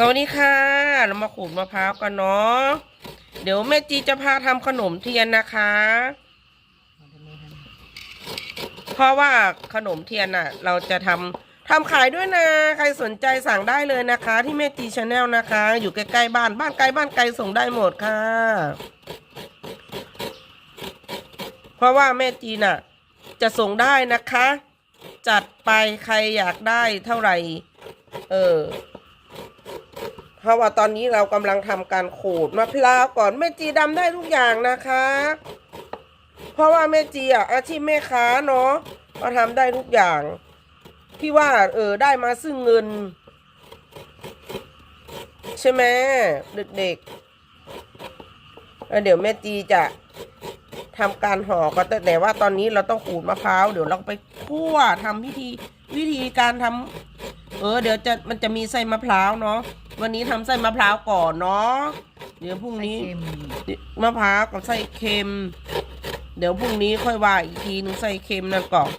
สวัสดีค่ะ เรามาขูดมะพร้าวกันเนาะ เดี๋ยวแม่จีจะพาทำขนมเทียนนะคะ เพราะว่าขนมเทียนอะ เราจะทำทำขายด้วยนะ ใครสนใจสั่งได้เลยนะคะ ที่แม่จีชาแนลนะคะ อยู่ใกล้ๆบ้าน บ้านไกลบ้านไกลส่งได้หมดค่ะ เพราะว่าแม่จีน่ะ จะส่งได้นะคะ จัดไปใครอยากได้เท่าไหร่ เออ เพราะว่าตอนนี้เรากำลังทำการขูดมะพร้าวก่อนแม่จีดำได้ทุกอย่างนะคะ เพราะว่าแม่จีอะอาชีพแม่ค้าเนาะก็ทำได้ทุกอย่าง ที่ว่าเออได้มาซึ่งเงิน ใช่ไหมเด็กๆแล้วเดี๋ยวแม่จีจะทำการห่อก็แต่แต่ว่าตอนนี้เราต้องขูดมะพร้าวเดี๋ยวเราไปคั่วทำพิธีวิธีการทำเออเดี๋ยวจะมันจะมีไส้มะพร้าวเนาะ วันนี้ทำไส้มะพร้าวก่อนเนาะเดี๋ยวพรุ่งนี้ มะพร้าวกับไส้เค็ม เดี๋ยวพรุ่งนี้ค่อยว่าอีกทีนึงไส้เค็มนั่นก่อน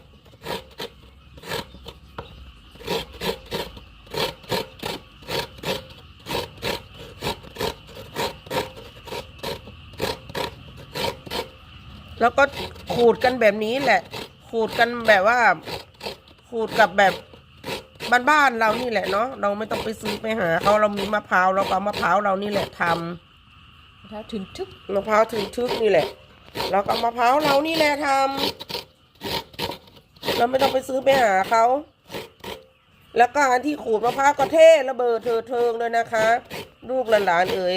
แล้วก็ขูดกันแบบนี้แหละ ขูดกันแบบว่า ขูดกับแบบ บ้านๆเรานี่แหละเนาะเราไม่ต้องไปซื้อไปหาเขาเรามีมะพร้าวเราก็เอามะพร้าวเรานี่แหละทำถ้าถึงทึกมะพร้าวถึงทึกนี่แหละเราก็เอามะพร้าวเรานี่แหละทำเราไม่ต้องไปซื้อไปหาเขาแล้วก็อันที่ขูดมะพร้าวก็เทระเบิดเถิดเทิงเลยนะคะลูกหลานๆเอ๋ย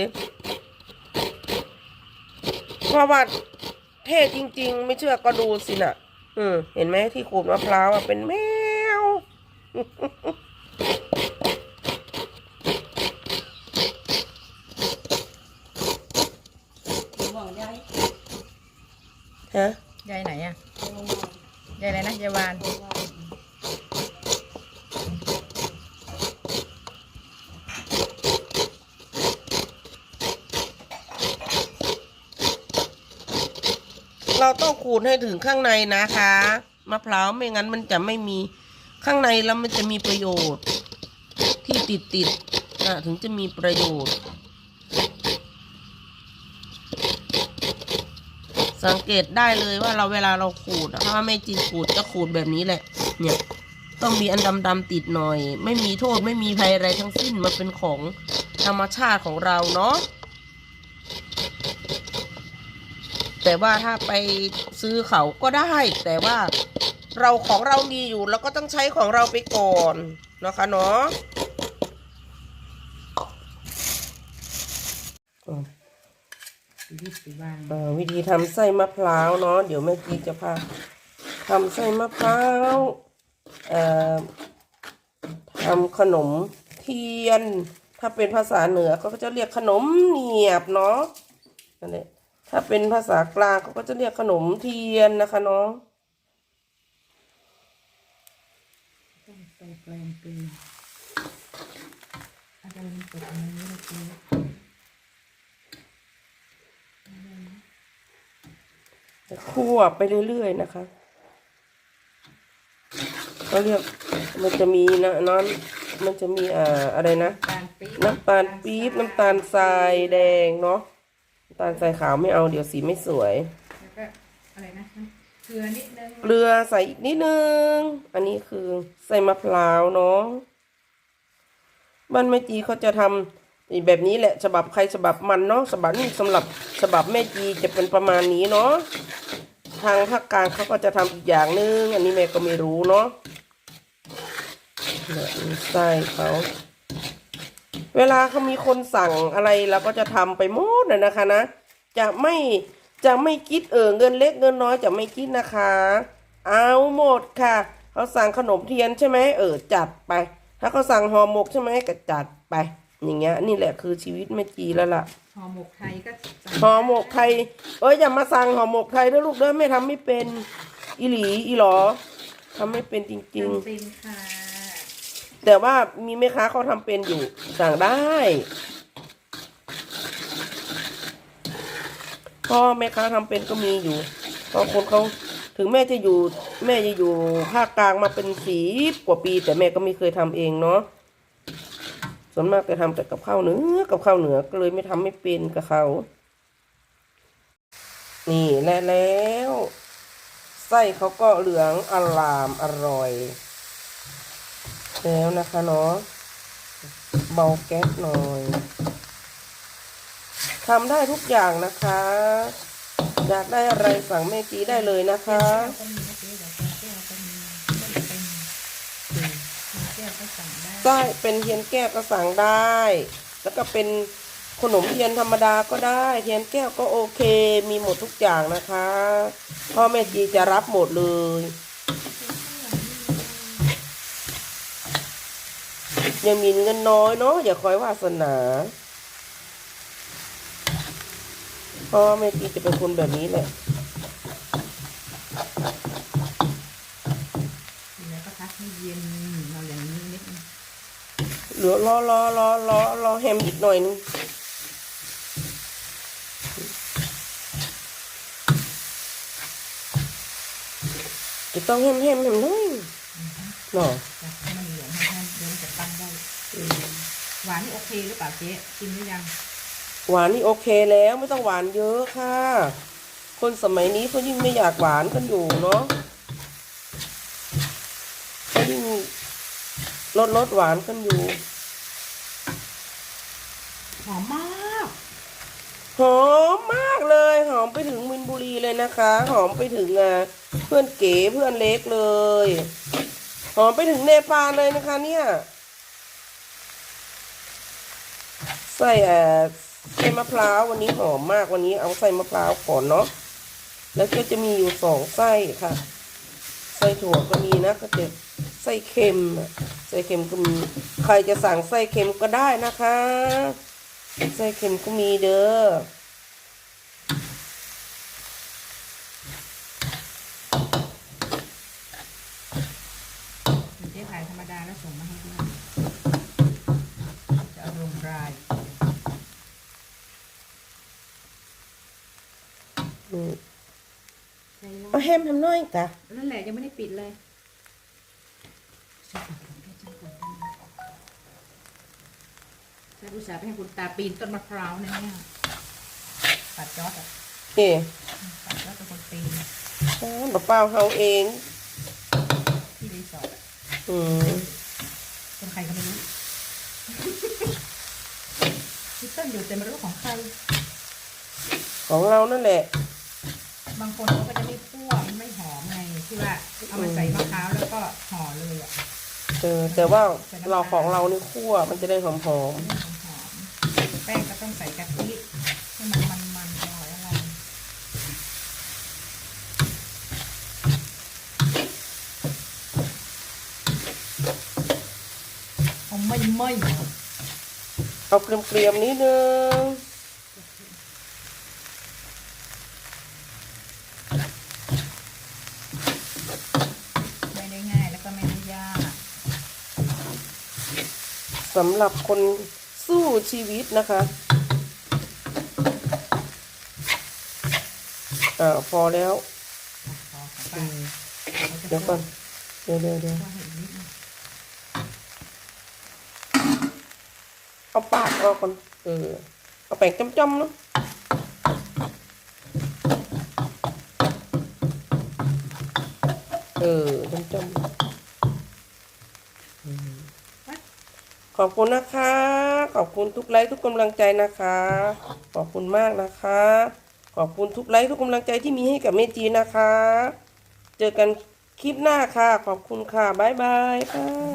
เพราะว่าเท่จริง ๆ ไม่เชื่อก็ดูสินะอืมเห็นไหมที่ขูดมะพร้าวอะเป็นแม วฮะยายไหนอะยายอะไรนะยายวานเราต้องขูดให้ถึงข้างในนะคะ มะพร้าวไม่งั้นมันจะไม่มี ข้างในแล้วมันจะมีประโยชน์ ที่ติดติดๆอะถึงจะมีประโยชน์ สังเกตได้เลยว่าเราเวลาเราขูดถ้าไม่จีขูดจะขูดแบบนี้แหละ เนี่ยต้องมีอันดำๆติดหน่อย ไม่มีโทษไม่มีภัยอะไรทั้งสิ้นมันเป็นของธรรมชาติของเราเนาะแต่ว่าถ้าไปซื้อเขาก็ได้ แต่ว่า เราของเรามีอยู่เราก็ต้องใช้ของเราไปก่อนนะคะเนาะรีบไปวางอ่าวิธีทำไส้มะพร้าวเนาะเดี๋ยวแม่จีจะพาทำไส้มะพร้าวเอ่อทำขนมเทียน ถ้าเป็นภาษาเหนือเขาก็จะเรียกขนมเหนียบเนาะนั่นแหละถ้าเป็นภาษากลางเขาก็จะเรียกขนมเทียนนะคะเนาะ ต้องใส่แปลงเกลืออะไรมันตกในนี้นะคือจะคั่วไปเรื่อยๆนะคะเขาเรียกมันจะมีนะน้ำมันจะมีอ่าอะไรนะตาลปี๊บน้ำตาลปี๊บน้ำตาลทรายแดงเนาะน้ำตาลทรายขาวไม่เอาเดี๋ยวสีไม่สวยแล้วก็อะไรนะน้ำ เกลือนิดนึงเกลือใส่อีกนิดนึง อันนี้คือใส่มะพร้าวเนาะบ้านแม่จีเขาจะทำแบบนี้แหละฉบับใครฉบับมันเนาะฉบับนี้สำหรับฉบับแม่จีจะเป็นประมาณนี้เนาะทางภาคกลางเขาก็จะทำอีกอย่างนึง อันนี้แม่ก็ไม่รู้เนาะเนี่ยมีไส้เขาเวลาเขามีคนสั่งอะไรเราก็จะทำไปหมดนะนะคะนะ จะไม่ จะไม่คิดเออเงินเล็กเงินน้อยจะไม่คิดนะคะ เอาหมดค่ะ เขาสั่งขนมเทียนใช่ไหมเออจัดไป ถ้าเขาสั่งห่อหมกใช่ไหมก็จัดไป อย่างเงี้ยนี่แหละคือชีวิตแม่จีแล้วล่ะห่อหมกไทยก็ใส่ห่อหมกไทยเอ้ยอย่ามาสั่งห่อหมกไทยด้วยลูกเด้อไม่ทำไม่เป็นอีหลีอีหลอทำไม่เป็นจริงจำเป็นค่ะๆแต่ว่ามีแม่ค้าเขาทำเป็นอยู่สั่งได้เพ ราะแม่ค้าทำเป็นก็มีอยู่บางคนเขาถึงแม่จะอยู่ แม่จะอยู่ภาคกลางมาเป็นสีกว่าปี แต่แม่ก็ไม่เคยทำเองเนาะส่วนมากจะทำแต่กับข้าวเหนือกับข้าวเหนือก็เลยไม่ทำไม่เป็นกับเขานี่และแล้วไส้เขาก็เหลืองอลามอร่อย แล้วนะคะเนาะเบาแก๊สหน่อย ทำได้ทุกอย่างนะคะ อยากได้อะไรสั่งแม่จีได้เลยนะคะได้เป็นแก้วก็สั่งได้ได้เป็นเทียนแก้วก็สั่งได้ แล้วก็เป็นขนมเทียนธรรมดาก็ได้ เทียนแก้วก็โอเค มีหมดทุกอย่างนะคะ พ่อแม่จีจะรับหมดเลยยังมีเงินน้อยเนาะอย่าคอยวาสนา พ่อแม่จีจะเป็นคนแบบนี้แหละแล้วก็พักให้เย็นเราอย่างนี้นิดนึงเหลือรอรอรอรอรอแฮมอีกหน่อยนึงจะต้องแฮมแฮมแฮมหน่อยเนาะจะให้มันเหลืองให้ท่านเดินจะตั้งได้หวานนี่โอเคหรือเปล่าเจ๊กินหรือยัง หวานนี่โอเคแล้วไม่ต้องหวานเยอะค่ะ คนสมัยนี้เขายิ่งไม่อยากหวานกันอยู่เนาะเขายิ่งลดลดหวานกันอยู่หอมมากหอมมากเลยหอมไปถึงมินบุรีเลยนะคะ หอมไปถึงอะเพื่อนเก๋เพื่อนเล็กเลยหอมไปถึงเนปาลเลยนะคะเนี่ยใส่เอ่อ ใส่มะพร้าววันนี้หอมมากวันนี้เอาใส่มะพร้าวก่อนเนาะแล้วก็จะมีอยู่สองไส้ค่ะไส้ถั่วก็มีนะก็จะไส้เค็มไส้เค็มก็มีใครจะสั่งไส้เค็มก็ได้นะคะไส้เค็มก็มีเด้อเจ๊ถ่ายธรรมดาแล้วส่งมาให้ด้วยจะเอาลงราย อืมใช่แล้วเอาแฮมทำหน้อยจ้ะนั่นแหละยังไม่ได้ปิดเลยช่วยปิดก่อนด้วยจ้าก่อนได้ไหมแล้วอุตส่าห์ไปให้คุณตาปีนต้นมะพร้าวนะเนี่ยตัดยอดอะเอ๊ะตัดยอดเป็นคนปีนบะเป้าเฮาเอง ที่รีสอร์ทอะอืมเป็นใครก็ไม่รู้คิดต้นอยู่แต่ไม่รู้ของใคร ของเรานั่นแหละ บางคนเขาก็จะไม่คั่วมันไม่หอมไงที่ว่าเอามาใส่มะพร้าวแล้วก็ห่อเลยอะเออแต่ว่าเราของเรานี่คั่วมันจะได้หอมหอมเรื่องของหอมแป้งก็ต้องใส่กะทิให้มันมันมันๆอร่อยอร่อยเอาไม่ไม่ๆเอาเกรียมๆนิดนึง ไม่ได้ง่ายแล้วก็ไม่ได้ยาก สำหรับคนสู้ชีวิตนะคะอ่าพอแล้วเดี๋ยวก่อนเดี๋ยวเดี๋ยวเดี๋ยวเอาปากออกก่อนเออเอาแป้งจ้ำๆเนาะเออจ้ำๆ ขอบคุณนะคะ ขอบคุณทุกไลค์ทุกกำลังใจนะคะ ขอบคุณมากนะคะ ขอบคุณทุกไลค์ทุกกำลังใจที่มีให้กับเมจีนะคะ เจอกันคลิปหน้าค่ะ ขอบคุณค่ะ บ๊ายบายค่ะ